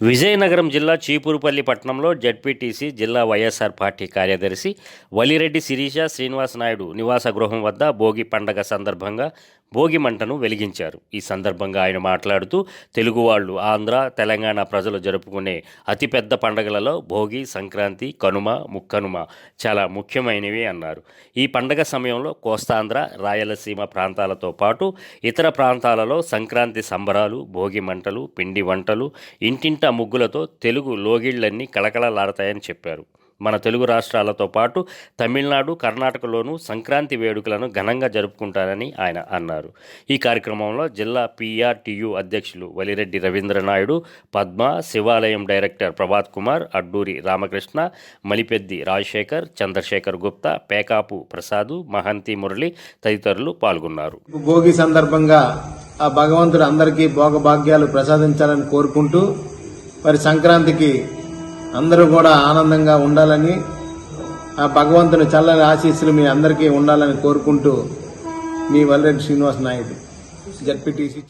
విజయనగరం జిల్లా చీపురుపల్లి పట్టణంలో జడ్పీటీసీ జిల్లా వైఎస్ఆర్ పార్టీ కార్యదర్శి వలిరెడ్డి శిరీష శ్రీనివాస నాయుడు నివాస గృహం వద్ద భోగి పండగ సందర్భంగా భోగి మంటను వెలిగించారు. ఈ సందర్భంగా ఆయన మాట్లాడుతూ తెలుగు వాళ్ళు ఆంధ్ర తెలంగాణ ప్రజలు జరుపుకునే అతిపెద్ద పండగలలో భోగి సంక్రాంతి కనుమ ముక్కనుమ చాలా ముఖ్యమైనవి అన్నారు. ఈ పండగ సమయంలో కోస్తాంధ్ర రాయలసీమ ప్రాంతాలతో పాటు ఇతర ప్రాంతాలలో సంక్రాంతి సంబరాలు భోగి మంటలు పిండి వంటలు ఇంటింట ముగ్గులతో తెలుగు లోగిళ్ళన్నీ కళకళలాడతాయని చెప్పారు. మన తెలుగు రాష్ట్రాలతో పాటు తమిళనాడు కర్ణాటకలోనూ సంక్రాంతి వేడుకలను ఘనంగా జరుపుకుంటారని ఆయన అన్నారు. ఈ కార్యక్రమంలో జిల్లా పీఆర్టీయు అధ్యక్షులు వలిరెడ్డి రవీంద్రనాయుడు పద్మ శివాలయం డైరెక్టర్ ప్రభాత్ కుమార్ అడ్డూరి రామకృష్ణ మలిపెద్ది రాజశేఖర్ చంద్రశేఖర్ గుప్తా పేకాపు ప్రసాదు మహంతి మురళి తదితరులు పాల్గొన్నారు. భోగి సందర్భంగా ఆ భగవంతుడు అందరికీ భోగభాగ్యాలు ప్రసాదించాలని కోరుకుంటూ మరి సంక్రాంతికి అందరూ కూడా ఆనందంగా ఉండాలని ఆ భగవంతుని చల్లని ఆశీస్సులు మీ అందరికీ ఉండాలని కోరుకుంటూ మీ వల్లరెడ్డి శ్రీనివాస్ నాయుడు జడ్పీటీసీ